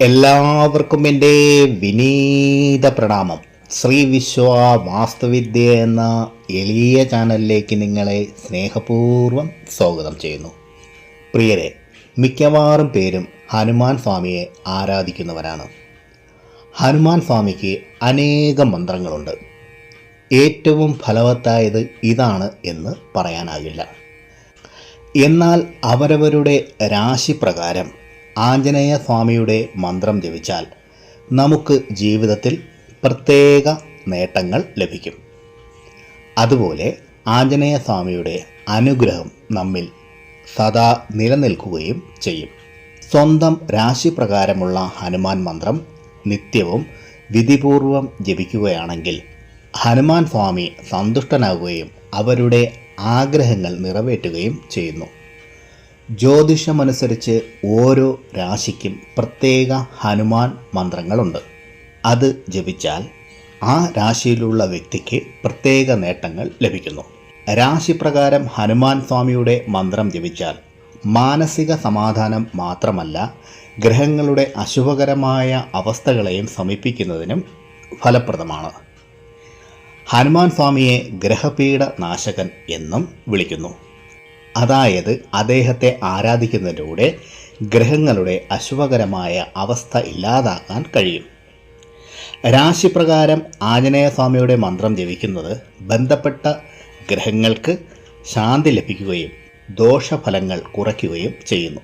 എല്ലാവർക്കും എന്റെ വിനീത പ്രണാമം. ശ്രീ വിശ്വ വാസ്തുവിദ്യ എന്ന എളിയ ചാനലിലേക്ക് നിങ്ങളെ സ്നേഹപൂർവം സ്വാഗതം ചെയ്യുന്നു. പ്രിയരെ മിക്കവാറും പേരും ഹനുമാൻ സ്വാമിയെ ആരാധിക്കുന്നവരാണ്. ഹനുമാൻ സ്വാമിക്ക് അനേകം മന്ത്രങ്ങളുണ്ട്. ഏറ്റവും ഫലവത്തായത് ഇതാണ് എന്ന് പറയാനാകില്ല. എന്നാൽ അവരവരുടെ രാശിപ്രകാരം ആഞ്ജനേയ സ്വാമിയുടെ മന്ത്രം ജപിച്ചാൽ നമുക്ക് ജീവിതത്തിൽ പ്രത്യേക നേട്ടങ്ങൾ ലഭിക്കും. അതുപോലെ ആഞ്ജനേയ സ്വാമിയുടെ അനുഗ്രഹം നമ്മിൽ സദാ നിലനിൽക്കുകയും ചെയ്യും. സ്വന്തം രാശിപ്രകാരമുള്ള ഹനുമാൻ മന്ത്രം നിത്യവും വിധിപൂർവം ജപിക്കുകയാണെങ്കിൽ ഹനുമാൻ സ്വാമി സന്തുഷ്ടനാകുകയും അവരുടെ ആഗ്രഹങ്ങൾ നിറവേറ്റുകയും ചെയ്യുന്നു. ജ്യോതിഷമനുസരിച്ച് ഓരോ രാശിക്കും പ്രത്യേക ഹനുമാൻ മന്ത്രങ്ങളുണ്ട്. അത് ജപിച്ചാൽ ആ രാശിയിലുള്ള വ്യക്തിക്ക് പ്രത്യേക നേട്ടങ്ങൾ ലഭിക്കുന്നു. രാശിപ്രകാരം ഹനുമാൻ സ്വാമിയുടെ മന്ത്രം ജപിച്ചാൽ മാനസിക സമാധാനം മാത്രമല്ല ഗ്രഹങ്ങളുടെ അശുഭകരമായ അവസ്ഥകളെയും ശമിപ്പിക്കുന്നതിനും ഫലപ്രദമാണ്. ഹനുമാൻ സ്വാമിയെ ഗ്രഹപീഠ നാശകൻ എന്നും വിളിക്കുന്നു. അതായത് അദ്ദേഹത്തെ ആരാധിക്കുന്നതിലൂടെ ഗ്രഹങ്ങളുടെ അശുഭകരമായ അവസ്ഥ ഇല്ലാതാക്കാൻ കഴിയും. രാശിപ്രകാരം ആഞ്ജനേയ സ്വാമിയുടെ മന്ത്രം ജപിക്കുന്നത് ബന്ധപ്പെട്ട ഗ്രഹങ്ങൾക്ക് ശാന്തി ലഭിക്കുകയും ദോഷഫലങ്ങൾ കുറയ്ക്കുകയും ചെയ്യുന്നു.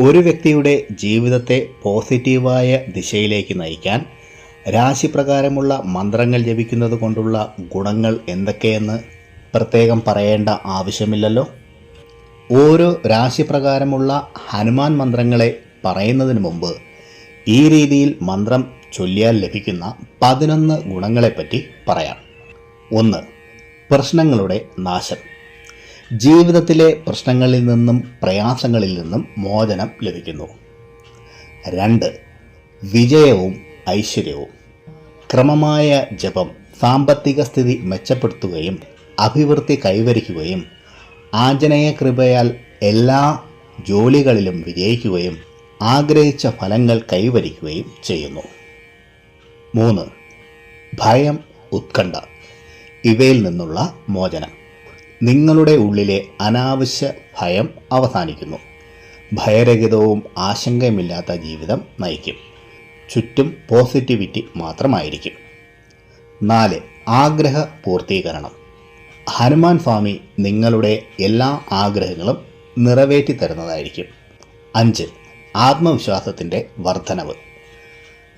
ഒരു വ്യക്തിയുടെ ജീവിതത്തെ പോസിറ്റീവായ ദിശയിലേക്ക് നയിക്കാൻ രാശിപ്രകാരമുള്ള മന്ത്രങ്ങൾ ജപിക്കുന്നത് കൊണ്ടുള്ള ഗുണങ്ങൾ എന്തൊക്കെയെന്ന് പ്രത്യേകം പറയേണ്ട ആവശ്യമില്ലല്ലോ. ഓരോ രാശിപ്രകാരമുള്ള ഹനുമാൻ മന്ത്രങ്ങളെ പറയുന്നതിന് മുമ്പ് ഈ രീതിയിൽ മന്ത്രം ചൊല്ലിയാൽ ലഭിക്കുന്ന പതിനൊന്ന് ഗുണങ്ങളെപ്പറ്റി പറയാം. ഒന്ന് പ്രശ്നങ്ങളുടെ നാശം. ജീവിതത്തിലെ പ്രശ്നങ്ങളിൽ നിന്നും പ്രയാസങ്ങളിൽ നിന്നും മോചനം ലഭിക്കുന്നു. രണ്ട് വിജയവും ഐശ്വര്യവും. ക്രമമായ ജപം സാമ്പത്തിക സ്ഥിതി മെച്ചപ്പെടുത്തുകയും അഭിവൃദ്ധി കൈവരിക്കുകയും ആഞ്ജനേയ കൃപയാൽ എല്ലാ ജോലികളിലും വിജയിക്കുകയും ആഗ്രഹിച്ച ഫലങ്ങൾ കൈവരിക്കുകയും ചെയ്യുന്നു. മൂന്ന്. ഭയം ഉത്കണ്ഠ. ഇവയിൽ നിന്നുള്ള മോചനം. നിങ്ങളുടെ ഉള്ളിലെ അനാവശ്യ ഭയം അവസാനിക്കുന്നു. ഭയരഹിതവും ആശങ്കയുമില്ലാത്ത ജീവിതം നയിക്കും. ചുറ്റും പോസിറ്റിവിറ്റി മാത്രമായിരിക്കും. നാല്. ആഗ്രഹ പൂർത്തീകരണം. ഹനുമാൻ സ്വാമി നിങ്ങളുടെ എല്ലാ ആഗ്രഹങ്ങളും നിറവേറ്റി തരുന്നതായിരിക്കും. അഞ്ച് ആത്മവിശ്വാസത്തിന്റെ വർധനവ്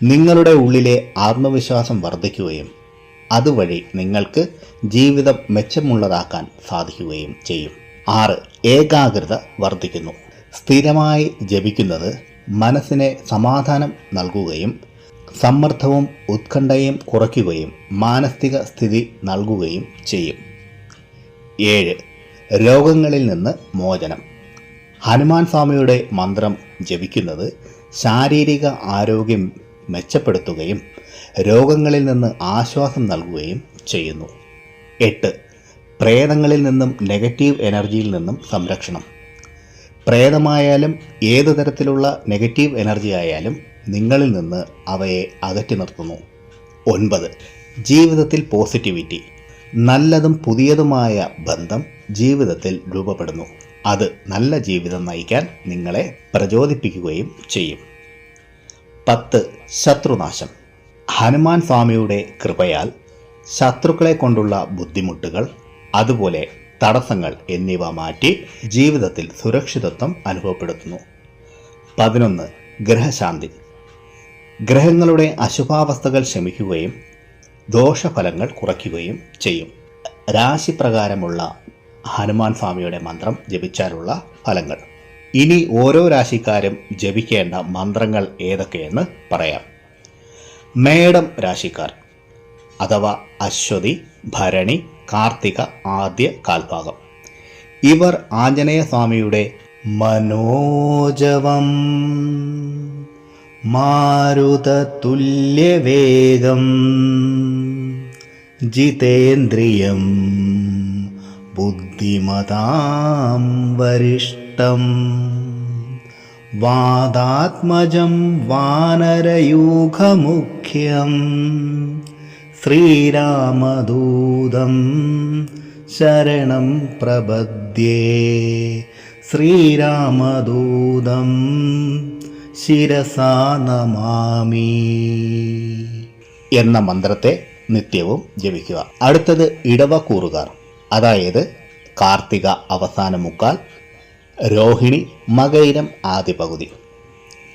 നിങ്ങളുടെ ഉള്ളിലെ ആത്മവിശ്വാസം വർദ്ധിക്കുകയും അതുവഴി നിങ്ങൾക്ക് ജീവിതം മെച്ചമുള്ളതാക്കാൻ സാധിക്കുകയും ചെയ്യും. ആറ് ഏകാഗ്രത വർദ്ധിക്കുന്നു. സ്ഥിരമായി ജപിക്കുന്നത് മനസ്സിനെ സമാധാനം നൽകുകയും സമ്മർദ്ദവും ഉത്കണ്ഠയും കുറയ്ക്കുകയും മാനസിക സ്ഥിതി നൽകുകയും ചെയ്യും. ഏഴ്. രോഗങ്ങളിൽ നിന്ന് മോചനം. ഹനുമാൻ സ്വാമിയുടെ മന്ത്രം ജപിക്കുന്നത് ശാരീരിക ആരോഗ്യം മെച്ചപ്പെടുത്തുകയും രോഗങ്ങളിൽ നിന്ന് ആശ്വാസം നൽകുകയും ചെയ്യുന്നു. എട്ട്. പ്രേതങ്ങളിൽ നിന്നും നെഗറ്റീവ് എനർജിയിൽ നിന്നും സംരക്ഷണം. പ്രേതമായാലും ഏതു തരത്തിലുള്ള നെഗറ്റീവ് എനർജി ആയാലും നിങ്ങളിൽ നിന്ന് അവയെ അകറ്റി നിർത്തുന്നു. ഒൻപത്. ജീവിതത്തിൽ പോസിറ്റിവിറ്റി. നല്ലതും പുതിയതുമായ ബന്ധം ജീവിതത്തിൽ രൂപപ്പെടുന്നു. അത് നല്ല ജീവിതം നയിക്കാൻ നിങ്ങളെ പ്രചോദിപ്പിക്കുകയും ചെയ്യും. പത്ത് ശത്രുനാശം. ഹനുമാൻ സ്വാമിയുടെ കൃപയാൽ ശത്രുക്കളെ കൊണ്ടുള്ള ബുദ്ധിമുട്ടുകൾ അതുപോലെ തടസ്സങ്ങൾ എന്നിവ മാറ്റി ജീവിതത്തിൽ സുരക്ഷിതത്വം അനുഭവപ്പെടുത്തുന്നു. പതിനൊന്ന് ഗ്രഹശാന്തി. ഗ്രഹങ്ങളുടെ അശുഭാവസ്ഥകൾ ശമിക്കുകയും ദോഷഫലങ്ങൾ കുറയ്ക്കുകയും ചെയ്യും. രാശിപ്രകാരമുള്ള ഹനുമാൻ സ്വാമിയുടെ മന്ത്രം ജപിച്ചാലുള്ള ഫലങ്ങൾ. ഇനി ഓരോ രാശിക്കാരും ജപിക്കേണ്ട മന്ത്രങ്ങൾ ഏതൊക്കെയെന്ന് പറയാം. മേടം രാശിക്കാർ അഥവാ അശ്വതി ഭരണി കാർത്തിക ആദ്യ കാൽഭാഗം. ഇവർ ആഞ്ജനേയ സ്വാമിയുടെ മനോജവം. മാരുതതുല്യവേഗം ജിതേന്ദ്രിയം ബുദ്ധിമതാം വരിഷ്ടം വാദാത്മജം വാനരയൂഖമുഖ്യം ശ്രീരാമദൂതം ശരണം പ്രപദ്യേ ശ്രീരാമദൂതം ശിരസാ നമാമി എന്ന മന്ത്രത്തെ നിത്യവും ജപിക്കുക. അടുത്തത് ഇടവക്കൂറുകാർ അതായത് കാർത്തിക അവസാന മുക്കാൽ രോഹിണി മകയിരം ആദ്യ പകുതി.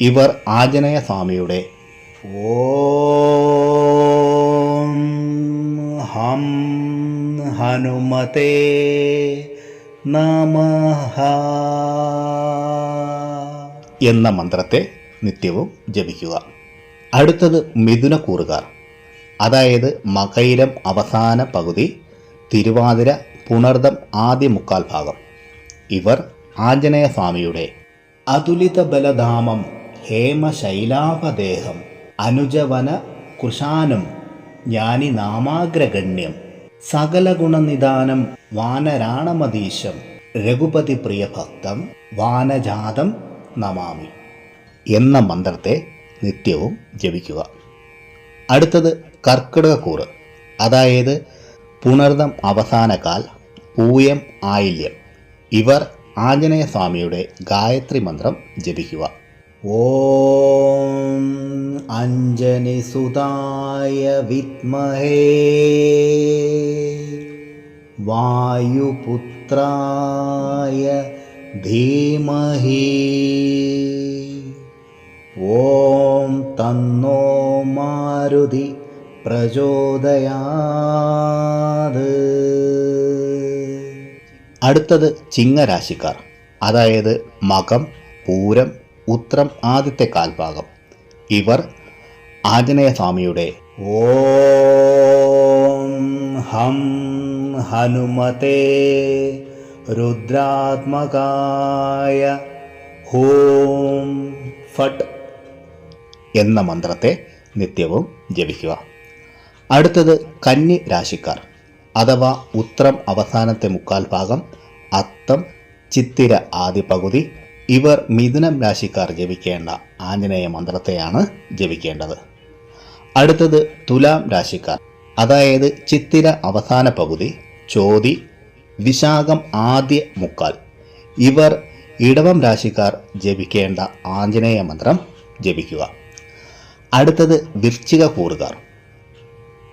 ഇവർ ആഞ്ജനേയ സ്വാമിയുടെ ഓം ഹം ഹനുമതേ നമഃ. എന്ന മന്ത്രത്തെ നിത്യവും ജപിക്കുക. അടുത്തത് മിഥുനക്കൂറുകാർ അതായത് മകയിലം അവസാന പകുതി തിരുവാതിര പുണർദം ആദ്യ മുക്കാൽ ഭാഗം. ഇവർ ആഞ്ജനേയ സ്വാമിയുടെ അതുലിത ബലധാമം ഹേമശൈലാപദേഹം അനുജവന കുശാനം ജ്ഞാനി നാമാഗ്രഗണ്യം സകല ഗുണനിദാനം വാനരാണമതീശം രഘുപതി പ്രിയഭക്തം വാനജാതം നമാമി എന്ന മന്ത്രത്തെ നിത്യവും ജപിക്കുക. അടുത്തത് കർക്കിടകക്കൂറ് അതായത് പുണർദം അവസാനകാൽ പൂയം ആയില്യം. ഇവർ ആഞ്ജനേയ സ്വാമിയുടെ ഗായത്രി മന്ത്രം ജപിക്കുക. ഓം അഞ്ജനി സുതായ വിദ്മഹേ. വായുപുത്രായ ധീമഹി ഓം തന്നോ മാരുതി പ്രചോദയാത് അടുത്തത് ചിങ്ങരാശിക്കാർ അതായത് മകം പൂരം ഉത്രം ആദ്യത്തെ കാൽഭാഗം. ഇവർ ആഞ്ജനേയ സ്വാമിയുടെ ഓം ഹം ഹനുമതേ രുദ്രാത്മകായ ഹോം ഫട്ട് എന്ന മന്ത്രത്തെ നിത്യവും ജപിക്കുക. അടുത്തത് കന്നി രാശിക്കാർ അഥവാ ഉത്രം അവസാനത്തെ മുക്കാൽ ഭാഗം അത്തം ചിത്തിര ആദ്യ പകുതി ഇവർ മിഥുനം രാശിക്കാർ ജപിക്കേണ്ട ആഞ്ജനേയ മന്ത്രത്തെയാണ് ജപിക്കേണ്ടത്. അടുത്തത് തുലാം രാശിക്കാർ അതായത് ചിത്തിര അവസാന പകുതി ചോതി വിശാഖം ആദ്യ മുക്കാൽ. ഇവർ ഇടവം രാശിക്കാർ ജപിക്കേണ്ട ആഞ്ജനേയ മന്ത്രം ജപിക്കുക. അടുത്തത് വൃശ്ചിക കൂറുകാർ.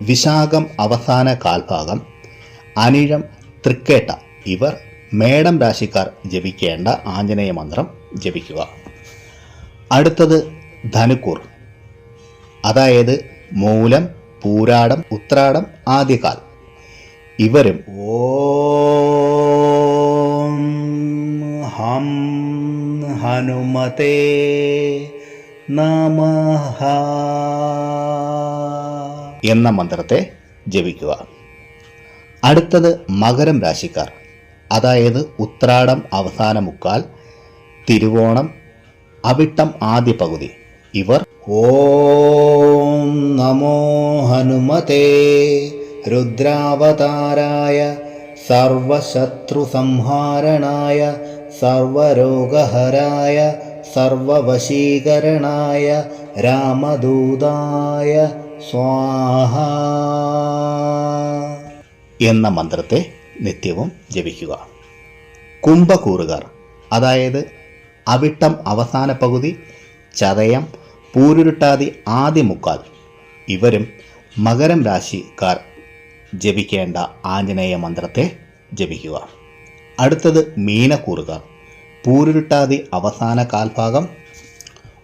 വിശാഖം അവസാന കാൽഭാഗം അനിഴം തൃക്കേട്ട. ഇവർ മേടം രാശിക്കാർ ജപിക്കേണ്ട ആഞ്ജനേയ മന്ത്രം ജപിക്കുക. അടുത്തത് ധനുക്കൂർ. അതായത് മൂലം പൂരാടം ഉത്രാടം ആദ്യകാൽ. ഇവരും ഓം ഹം ഹനുമതേ നമഃ. എന്ന മന്ത്രത്തെ ജപിക്കുക. അടുത്തത് മകരം രാശിക്കാർ അതായത് ഉത്രാടം അവസാന മുക്കാൽ തിരുവോണം അവിട്ടം ആദ്യ പകുതി ഇവർ ഓം നമോ ഹനുമതേ രുദ്രാവതാരായ സർവശത്രുസംഹാരണായ സർവരോഗഹരായ സർവവശീകരണായ രാമദൂതായ സ്വാഹ. എന്ന മന്ത്രത്തെ നിത്യവും ജപിക്കുക. കുംഭകൂറുകാർ അതായത് അവിട്ടം അവസാന പകുതി ചതയം പൂരുരുട്ടാതി ആദ്യ മുക്കാൽ ഇവരും മകരം രാശിക്കാർ ജപിക്കേണ്ട ആഞ്ജനേയ മന്ത്രത്തെ ജപിക്കുക. അടുത്തത് മീനക്കൂറുകാർ പൂരുരുട്ടാതി അവസാന കാൽഭാഗം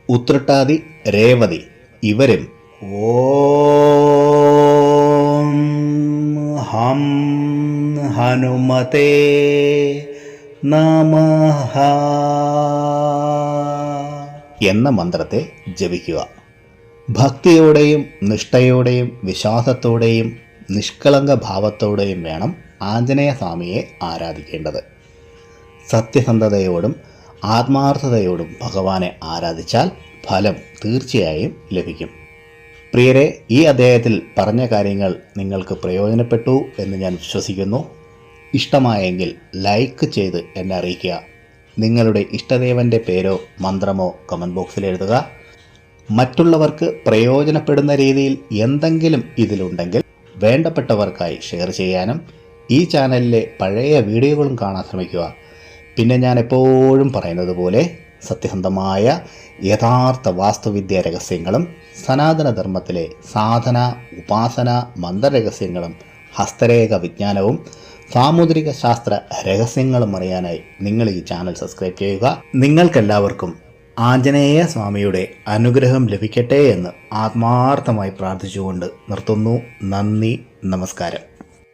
ഉത്രട്ടാതി രേവതി. ഇവരും ഓം ഹം ഹനുമതേ നമ എന്ന മന്ത്രത്തെ ജപിക്കുക. ഭക്തിയോടെയും നിഷ്ഠയോടെയും വിശ്വാസത്തോടെയും നിഷ്കളങ്ക ഭാവത്തോടെയും വേണം ആഞ്ജനേയ സ്വാമിയെ ആരാധിക്കേണ്ടത്. സത്യസന്ധതയോടും ആത്മാർത്ഥതയോടും ഭഗവാനെ ആരാധിച്ചാൽ ഫലം തീർച്ചയായും ലഭിക്കും. പ്രിയരെ ഈ അദ്ദേഹത്തിൽ പറഞ്ഞ കാര്യങ്ങൾ നിങ്ങൾക്ക് പ്രയോജനപ്പെട്ടു എന്ന് ഞാൻ വിശ്വസിക്കുന്നു. ഇഷ്ടമായെങ്കിൽ ലൈക്ക് ചെയ്ത് എന്നെ അറിയിക്കുക. നിങ്ങളുടെ ഇഷ്ടദേവന്റെ പേരോ മന്ത്രമോ കമന്റ് ബോക്സിൽ എഴുതുക. മറ്റുള്ളവർക്ക് പ്രയോജനപ്പെടുന്ന രീതിയിൽ എന്തെങ്കിലും ഇതിലുണ്ടെങ്കിൽ വേണ്ടപ്പെട്ടവർക്കായി ഷെയർ ചെയ്യാനും ഈ ചാനലിലെ പഴയ വീഡിയോകളും കാണാൻ ശ്രമിക്കുക. പിന്നെ ഞാൻ എപ്പോഴും പറയുന്നത് പോലെ സത്യസന്ധമായ യഥാർത്ഥ വാസ്തുവിദ്യ രഹസ്യങ്ങളും സനാതനധർമ്മത്തിലെ സാധന ഉപാസന മന്ത്രരഹസ്യങ്ങളും ഹസ്തരേഖ വിജ്ഞാനവും സാമുദ്രിക ശാസ്ത്ര രഹസ്യങ്ങളും അറിയാനായി നിങ്ങൾ ഈ ചാനൽ സബ്സ്ക്രൈബ് ചെയ്യുക. നിങ്ങൾക്കെല്ലാവർക്കും ആഞ്ജനേയ സ്വാമിയുടെ അനുഗ്രഹം ലഭിക്കട്ടെ എന്ന് ആത്മാർത്ഥമായി പ്രാർത്ഥിച്ചുകൊണ്ട് നിർത്തുന്നു. നന്ദി നമസ്കാരം.